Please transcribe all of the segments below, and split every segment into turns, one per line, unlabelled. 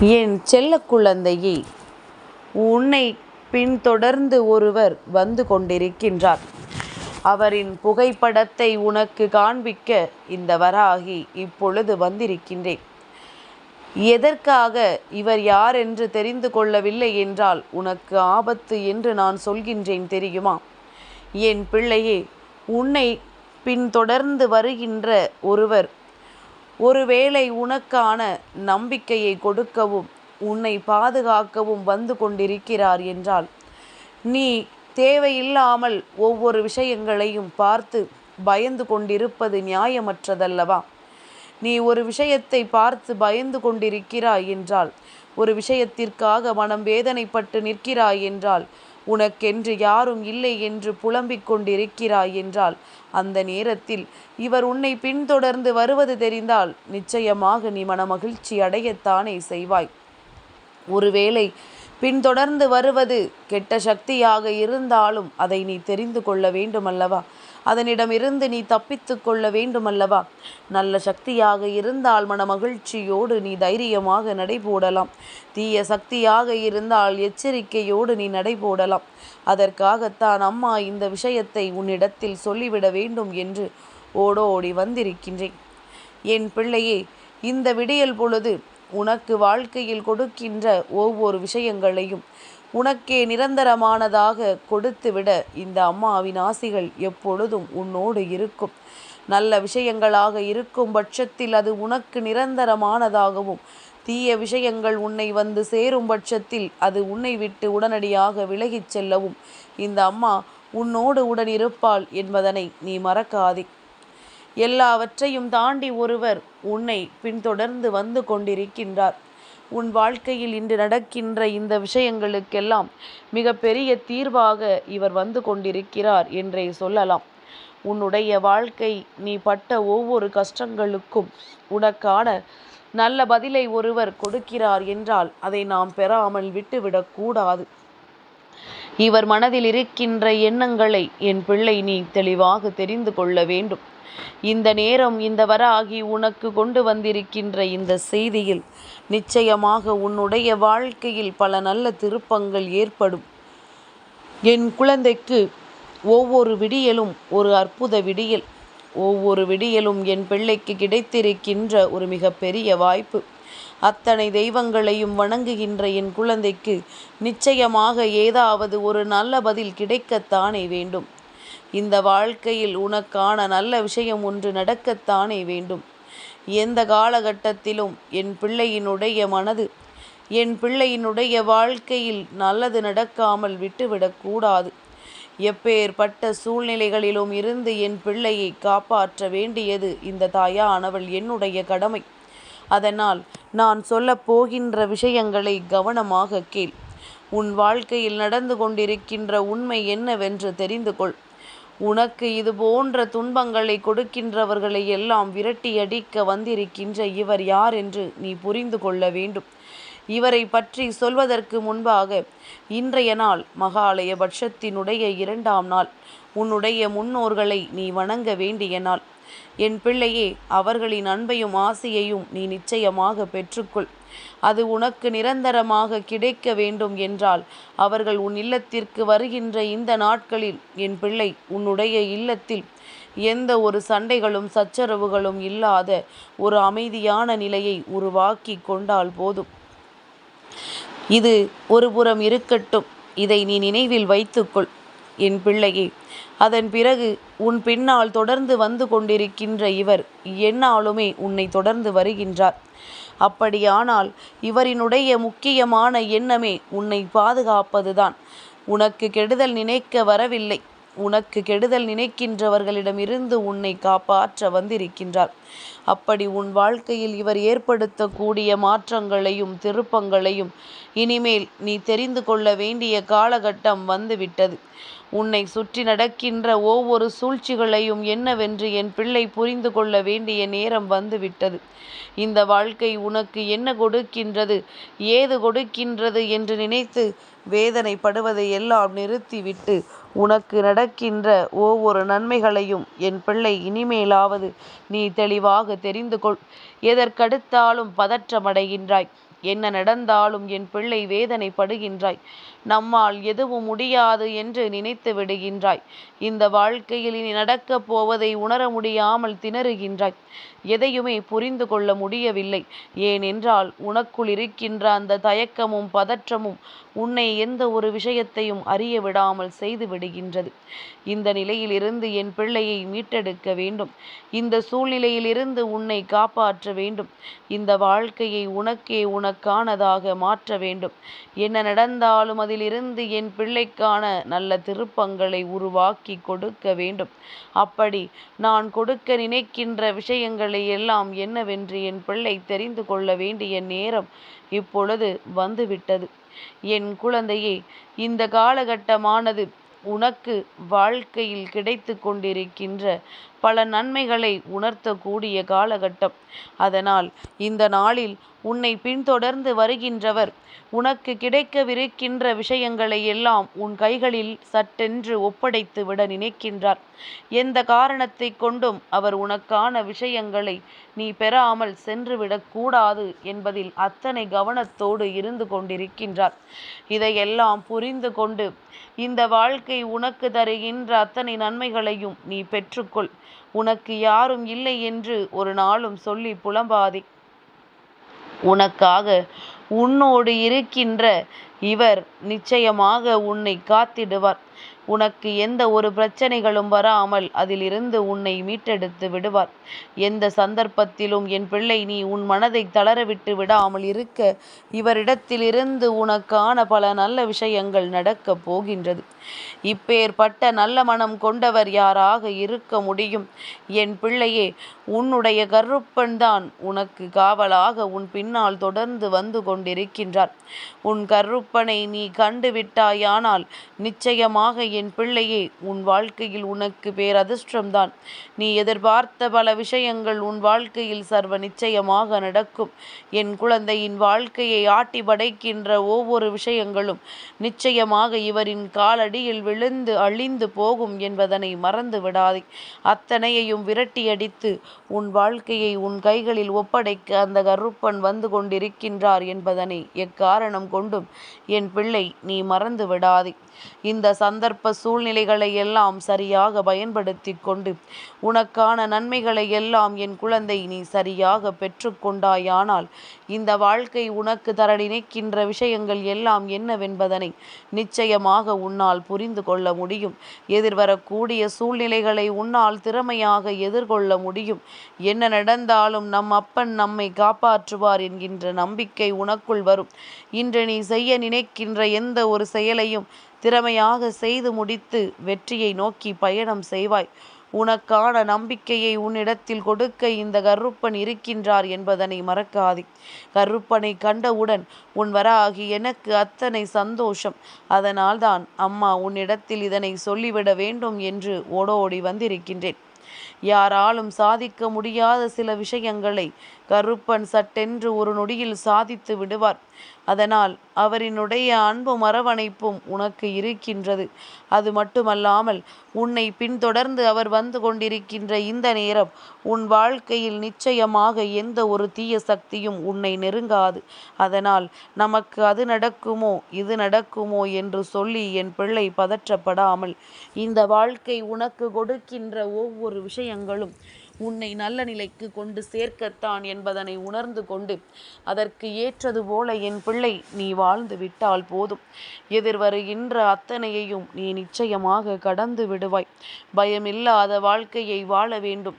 என் செல்ல குழந்தையே உன்னை பின்தொடர்ந்து ஒருவர் வந்து கொண்டிருக்கின்றார். அவரின் புகைப்படத்தை உனக்கு காண்பிக்க இந்த வராகி இப்பொழுது வந்திருக்கின்றேன். எதற்காக இவர் யார் என்று தெரிந்து கொள்ளவில்லை என்றால் உனக்கு ஆபத்து என்று நான் சொல்கின்றேன் தெரியுமா? என் பிள்ளையே உன்னை பின்தொடர்ந்து வருகின்ற ஒருவர் ஒருவேளை உனக்கான நம்பிக்கையை கொடுக்கவும் உன்னை பாதுகாக்கவும் வந்து கொண்டிருக்கிறார் என்றால் நீ தேவையில்லாமல் ஒவ்வொரு விஷயங்களையும் பார்த்து பயந்து கொண்டிருப்பது நியாயமற்றதல்லவா? நீ ஒரு விஷயத்தை பார்த்து பயந்து கொண்டிருக்கிறாய் என்றால் ஒரு விஷயத்திற்காக மனம் வேதனைப்பட்டு நிற்கிறாய் என்றால் உனக்கென்று யாரும் இல்லை என்று புலம்பிக் கொண்டிருக்கிறாய் என்றால் அந்த நேரத்தில் இவர் உன்னை பின்தொடர்ந்து வருவது தெரிந்தால் நிச்சயமாக நீ மனமகிழ்ச்சி அடையத்தானே செய்வாய். ஒருவேளை பின்தொடர்ந்து வருவது கெட்ட சக்தியாக இருந்தாலும் அதை நீ தெரிந்து கொள்ள வேண்டுமல்லவா? அதனிடமிருந்து நீ தப்பித்து கொள்ள வேண்டுமல்லவா? நல்ல சக்தியாக இருந்தால் மன மகிழ்ச்சியோடு நீ தைரியமாக நடைபோடலாம். தீய சக்தியாக இருந்தால் எச்சரிக்கையோடு நீ நடைபோடலாம். அதற்காகத்தான் அம்மா இந்த விஷயத்தை உன்னிடத்தில் சொல்லிவிட வேண்டும் என்று ஓடோடி வந்திருக்கின்றேன். என் பிள்ளையே இந்த விடியல் பொழுது உனக்கு வாழ்க்கையில் கொடுக்கின்ற ஒவ்வொரு விஷயங்களையும் உனக்கே நிரந்தரமானதாக கொடுத்துவிட இந்த அம்மாவின் ஆசிகள் எப்பொழுதும் உன்னோடு இருக்கும். நல்ல விஷயங்களாக இருக்கும் பட்சத்தில் அது உனக்கு நிரந்தரமானதாகவும் தீய விஷயங்கள் உன்னை வந்து சேரும் பட்சத்தில் அது உன்னை விட்டு உடனடியாக விலகிச் செல்லவும். இந்த அம்மா உன்னோடு உடன் இருப்பாள் என்பதனை நீ மறக்காதே. எல்லாவற்றையும் தாண்டி ஒருவர் உன்னை பின்தொடர்ந்து வந்து கொண்டிருக்கின்றார். உன் வாழ்க்கையில் இன்று நடக்கின்ற இந்த விஷயங்களுக்கெல்லாம் மிகப்பெரிய தீர்வாக இவர் வந்து கொண்டிருக்கிறார் என்றே சொல்லலாம். உன்னுடைய வாழ்க்கை நீ பட்ட ஒவ்வொரு கஷ்டங்களுக்கும் உனக்கான நல்ல பதிலை ஒருவர் கொடுக்கிறார் என்றால் அதை நாம் பெறாமல் விட்டுவிடக்கூடாது இவர் மனதில் இருக்கின்ற எண்ணங்களை என் பிள்ளை நீ தெளிவாக தெரிந்து கொள்ள வேண்டும். இந்த நேரம் இந்த வராகி உனக்கு கொண்டு வந்திருக்கின்ற இந்த செய்தியில் நிச்சயமாக உன்னுடைய வாழ்க்கையில் பல நல்ல திருப்பங்கள் ஏற்படும். என் குழந்தைக்கு ஒவ்வொரு விடியலும் ஒரு அற்புத விடியல். ஒவ்வொரு விடியலும் என் பிள்ளைக்கு கிடைத்திருக்கின்ற ஒரு மிகப்பெரிய வாய்ப்பு. அத்தனை தெய்வங்களையும் வணங்குகின்ற என் குழந்தைக்கு நிச்சயமாக ஏதாவது ஒரு நல்ல பதில் கிடைக்கத்தானே வேண்டும். இந்த வாழ்க்கையில் உனக்கான நல்ல விஷயம் ஒன்று நடக்கத்தானே வேண்டும். எந்த காலகட்டத்திலும் என் பிள்ளையினுடைய மனது என் பிள்ளையினுடைய வாழ்க்கையில் நல்லது நடக்காமல் விட்டுவிடக்கூடாது எப்பேற்பட்ட சூழ்நிலைகளிலும் இருந்து என் பிள்ளையை காப்பாற்ற வேண்டியது இந்த தாயானவள் என்னுடைய கடமை. அதனால் நான் சொல்லப் போகின்ற விஷயங்களை கவனமாக கேள். உன் வாழ்க்கையில் நடந்து கொண்டிருக்கின்ற உண்மை என்னவென்று தெரிந்து கொள். உனக்கு இது போன்ற துன்பங்களை கொடுக்கின்றவர்களை எல்லாம் விரட்டி அடிக்க வந்திருக்கின்ற இவர் யார் என்று நீ புரிந்து கொள்ள வேண்டும். இவரை பற்றி சொல்வதற்கு முன்பாக இன்றைய நாள் மகாலய பட்சத்தினுடைய இரண்டாம் நாள். உன்னுடைய முன்னோர்களை நீ வணங்க வேண்டிய நாள். என் பிள்ளையே அவர்களின் அன்பையும் ஆசையையும் நீ நிச்சயமாக பெற்றுக்கொள். அது உனக்கு நிரந்தரமாக கிடைக்க வேண்டும் என்றால் அவர்கள் உன் இல்லத்திற்கு வருகின்ற இந்த நாட்களில் என் பிள்ளை உன்னுடைய இல்லத்தில் எந்த ஒரு சண்டைகளும் சச்சரவுகளும் இல்லாத ஒரு அமைதியான நிலையை உருவாக்கி கொண்டால் போதும். இது ஒருபுறம் இருக்கட்டும். இதை நீ நினைவில் வைத்துக்கொள். என் பிள்ளையே அதன் பிறகு உன் பின்னால் தொடர்ந்து வந்து கொண்டிருக்கின்ற இவர் என்னாலுமே உன்னை தொடர்ந்து வருகின்றார். அப்படியானால் இவரினுடைய முக்கியமான எண்ணமே உன்னை பாதுகாப்பதுதான். உனக்கு கெடுதல் நினைக்க வரவில்லை. உனக்கு கெடுதல் நினைக்கின்றவர்களிடமிருந்து உன்னை காப்பாற்ற வந்திருக்கின்றார். அப்படி உன் வாழ்க்கையில் இவர் ஏற்படுத்தக்கூடிய மாற்றங்களையும் திருப்பங்களையும் இனிமேல் நீ தெரிந்து கொள்ள வேண்டிய காலகட்டம் வந்துவிட்டது. உன்னை சுற்றி நடக்கின்ற ஒவ்வொரு சூழ்ச்சிகளையும் என்னவென்று என் பிள்ளை புரிந்து கொள்ள வேண்டிய நேரம் வந்துவிட்டது. இந்த வாழ்க்கை உனக்கு என்ன கொடுக்கின்றது ஏது கொடுக்கின்றது என்று நினைத்து வேதனைப்படுவதை எல்லாம் நிறுத்திவிட்டு உனக்கு நடக்கின்ற ஒவ்வொரு நன்மைகளையும் என் பிள்ளை இனிமேலாவது நீ தெளிவாக தெரிந்து கொள். எதற்கடுத்தாலும் பதற்றமடைகின்றாய். என்ன நடந்தாலும் என் பிள்ளை வேதனைப்படுகின்றாய். நம்மால் எதுவும் முடியாது என்று நினைத்து விடுகின்றாய். இந்த வாழ்க்கையில் இனி நடக்கப் போவதை உணர முடியாமல் திணறுகின்றாய். எதையுமே புரிந்து கொள்ள முடியவில்லை. ஏனென்றால் உனக்குள் இருக்கின்ற அந்த தயக்கமும் பதற்றமும் உன்னை எந்த ஒரு விஷயத்தையும் அறிய விடாமல் செய்து விடுகின்றது. இந்த நிலையிலிருந்து என் பிள்ளையை மீட்டெடுக்க வேண்டும். இந்த சூழ்நிலையிலிருந்து உன்னை காப்பாற்ற வேண்டும். இந்த வாழ்க்கையை உனக்கே உனக்கானதாக மாற்ற வேண்டும். என்ன நடந்தாலும் அதிலிருந்து என் பிள்ளைக்கான நல்ல திருப்பங்களை உருவாக்கி கொடுக்க வேண்டும். அப்படி நான் கொடுக்க நினைக்கின்ற விஷயங்களை எல்லாம் என்னவென்று என் பிள்ளை தெரிந்து கொள்ள வேண்டிய நேரம் இப்பொழுது வந்துவிட்டது. என் குழந்தையே இந்த காலகட்டமானது உனக்கு வாழ்க்கையில் கிடைத்து கொண்டிருக்கின்ற பல நன்மைகளை உணர்த்தக்கூடிய காலகட்டம். அதனால் இந்த நாளில் உன்னை பின்தொடர்ந்து வருகின்றவர் உனக்கு கிடைக்கவிருக்கின்ற விஷயங்களை எல்லாம் உன் கைகளில் சட்டென்று ஒப்படைத்து விட நினைக்கின்றார். எந்த காரணத்தை கொண்டும் அவர் உனக்கான விஷயங்களை நீ பெறாமல் சென்றுவிடக்கூடாது என்பதில் அத்தனை கவனத்தோடு இருந்து கொண்டிருக்கின்றார். இதையெல்லாம் புரிந்து கொண்டு இந்த வாழ்க்கை உனக்கு தருகின்ற அத்தனை நன்மைகளையும் நீ பெற்றுக்கொள். உனக்கு யாரும் இல்லை என்று ஒரு நாளும் சொல்லி புலம்பாதே. உனக்காக உன்னோடு இருக்கின்ற இவர் நிச்சயமாக உன்னை காத்திடுவார். உனக்கு எந்த ஒரு பிரச்சனைகளும் வராமல் அதிலிருந்து உன்னை மீட்டெடுத்து விடுவார். எந்த சந்தர்ப்பத்திலும் என் பிள்ளை நீ உன் மனதை தளரவிட்டு விடாமல் இருக்க. இவரிடத்திலிருந்து உனக்கான பல நல்ல விஷயங்கள் நடக்கப் போகின்றது. இப்பேற்பட்ட நல்ல மனம் கொண்டவர் யாராக இருக்க முடியும்? என் பிள்ளையே உன்னுடைய கருப்பன்தான் உனக்கு காவலாக உன் பின்னால் தொடர்ந்து வந்து கொண்டிருக்கின்றார். உன் கருப்பனை நீ கண்டுவிட்டாயானால் நிச்சயமாக என் பிள்ளையே உன் வாழ்க்கையில் உனக்கு பேரதிர்ஷ்டம்தான். நீ எதிர்பார்த்த பல விஷயங்கள் உன் வாழ்க்கையில் சர்வ நிச்சயமாக நடக்கும். என் குழந்தையின் வாழ்க்கையை ஆட்டி படைக்கின்ற ஒவ்வொரு விஷயங்களும் நிச்சயமாக இவரின் காலடியில் விழுந்து அழிந்து போகும் என்பதனை மறந்து விடாதே. அத்தனையையும் விரட்டியடித்து உன் வாழ்க்கையை உன் கைகளில் ஒப்படைக்க அந்த கருப்பன் வந்து கொண்டிருக்கின்றார் என்பதனை எக்காரணம் கொண்டும் என் பிள்ளை நீ மறந்து விடாதே. இந்த சந்தர்ப்ப சூழ்நிலைகளை எல்லாம் சரியாக பயன்படுத்தி கொண்டு உனக்கான நன்மைகளை எல்லாம் என் குழந்தை நீ சரியாக பெற்றுக்கொண்டாயானால் இந்த வாழ்க்கை உனக்கு தர நினைக்கின்ற விஷயங்கள் எல்லாம் என்னவென்பதனை நிச்சயமாக உன்னால் புரிந்து கொள்ள முடியும். எதிர்வரக்கூடிய சூழ்நிலைகளை உன்னால் திறமையாக எதிர்கொள்ள முடியும். என்ன நடந்தாலும் நம் அப்பன் நம்மை காப்பாற்றுவார் என்கின்ற நம்பிக்கை உனக்குள் வரும். இன்று நீ செய்ய நினைக்கின்ற எந்த ஒரு செயலையும் திறமையாக செய்து முடித்து வெற்றியை நோக்கி பயணம் செய்வாய். உனக்கான நம்பிக்கையை உன்னிடத்தில் கொடுக்க இந்த கருப்பன் இருக்கின்றார் என்பதனை மறக்காதே. கருப்பனை கண்டவுடன் உன் வராகி எனக்கு அத்தனை சந்தோஷம். அதனால்தான் அம்மா உன்னிடத்தில் இதனை சொல்லிவிட வேண்டும் என்று ஓடோடி வந்திருக்கின்றேன். யாராலும் சாதிக்க முடியாத சில விஷயங்களை கருப்பன் சட்டென்று ஒரு நொடியில் சாதித்து விடுவார். அதனால் அவரினுடைய அன்பும் அரவணைப்பும் உனக்கு இருக்கின்றது. அது மட்டுமல்லாமல் உன்னை பின்தொடர்ந்து அவர் வந்து கொண்டிருக்கின்ற இந்த நேரம் உன் வாழ்க்கையில் நிச்சயமாக எந்த ஒரு தீய சக்தியும் உன்னை நெருங்காது. அதனால் நமக்கு அது நடக்குமோ இது நடக்குமோ என்று சொல்லி என் பிள்ளை பதற்றப்படாமல் இந்த வாழ்க்கை உனக்கு கொடுக்கின்ற ஒவ்வொரு விஷயங்களும் உன்னை நல்ல நிலைக்கு கொண்டு சேர்க்கத்தான் என்பதனை உணர்ந்து கொண்டு அதற்கு ஏற்றது போல என் பிள்ளை நீ வாழ்ந்து விட்டால் போதும். எதிர்வருகின்ற அத்தனையையும் நீ நிச்சயமாக கடந்து விடுவாய். பயமில்லாத வாழ்க்கையை வாழ வேண்டும்.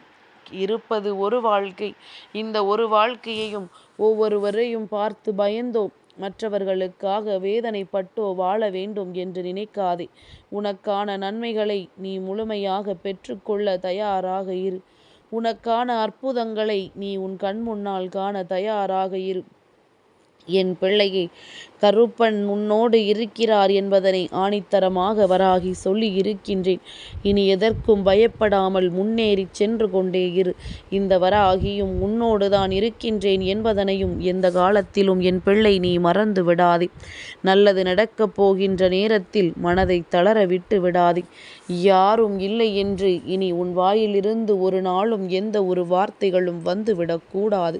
இருப்பது ஒரு வாழ்க்கை. இந்த ஒரு வாழ்க்கையையும் ஒவ்வொருவரையும் பார்த்து பயந்தோ மற்றவர்களுக்காக வேதனைப்பட்டோ வாழ வேண்டும் என்று நினைக்காதே. உனக்கான நன்மைகளை நீ முழுமையாக பெற்றுக்கொள்ள தயாராக இரு. உனக்கான அற்புதங்களை நீ உன் கண் முன்னால் காண தயாராக இரு. என் பிள்ளையை கருப்பன் உன்னோடு இருக்கிறார் என்பதனை ஆணித்தரமாக வராகி சொல்லி இருக்கின்றேன். இனி எதற்கும் பயப்படாமல் முன்னேறி சென்று கொண்டே இரு. இந்த வராகியும் உன்னோடு தான் இருக்கின்றேன் என்பதனையும் எந்த காலத்திலும் என் பிள்ளை நீ மறந்து விடாதே. நல்லது நடக்கப் போகின்ற நேரத்தில் மனதை தளர விட்டு விடாதே. யாரும் இல்லை என்று இனி உன் வாயிலிருந்து ஒரு நாளும் எந்த ஒரு வார்த்தைகளும் வந்துவிடக்கூடாது